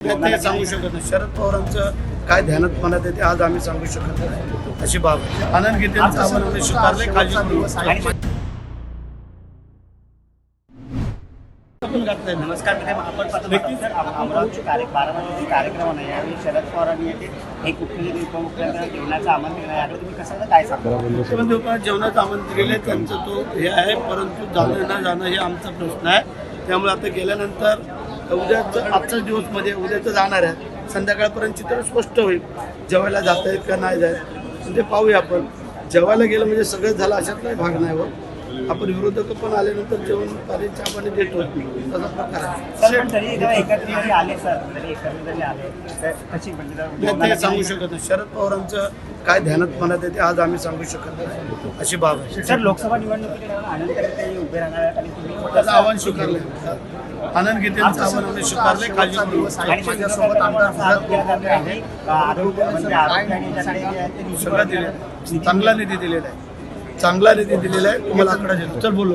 ते सांगू शकत नाही. शरद पवारांचं काय ध्यानात मनात येते आज आम्ही सांगू शकत नाही. अशी बाब आनंद गीतेंचं आव्हान आम्ही स्वीकारले काळजी करू नका. आपण घातलंय. ना. नमस्कार मी आपण पाहतो सर अमरावती कार्य बारामतीचे कार्यक्रम आहे. यावेळी शरद पवारांनी येथे एक मुख्यमंत्री उपमुख्यमंत्री जेवणाचं आमंत्रण आहे. याकडे तुम्ही कसं काय सांगा मुख्यमंत्री उपमुख्यमंत्री जेवणाचं आमंत्रण केले त्यांचं तो हे आहे. परंतु जाणं न जाणं हे आमचा प्रश्न आहे. त्यामुळे आता गेल्यानंतर उद्याचं आजचा दिवसमध्ये उद्याचं जाणार आहे. संध्याकाळपर्यंत चित्र स्पष्ट होईल. जेवायला जात आहेत का नाही जात ते पाहूया आपण. जेवायला गेलं म्हणजे सगळं झालं अशातलाही भाग नाही हो आपण विरोधक पण आल्यानंतर जेवण पाणी चहा पाणी देतो तसा प्रकार आहे. तर कशी म्हणजे सांगू शकत नाही. शरद पवारांचं काय ध्यानात मनात येते आज आम्ही सांगू शकत नाही. अशी बाब आहे. सर लोकसभा निवडणुकीत त्याचं आव्हान स्वीकारलंय. आनंद गीतेंचं आव्हान आम्ही स्वीकारले. आणि माझ्यासोबत आमदार सगळं दिले. चांगला निधी दिलेला आहे. चांगला निधी दिलेला आहे. तुम्हाला आकडा देतो. चल बोलू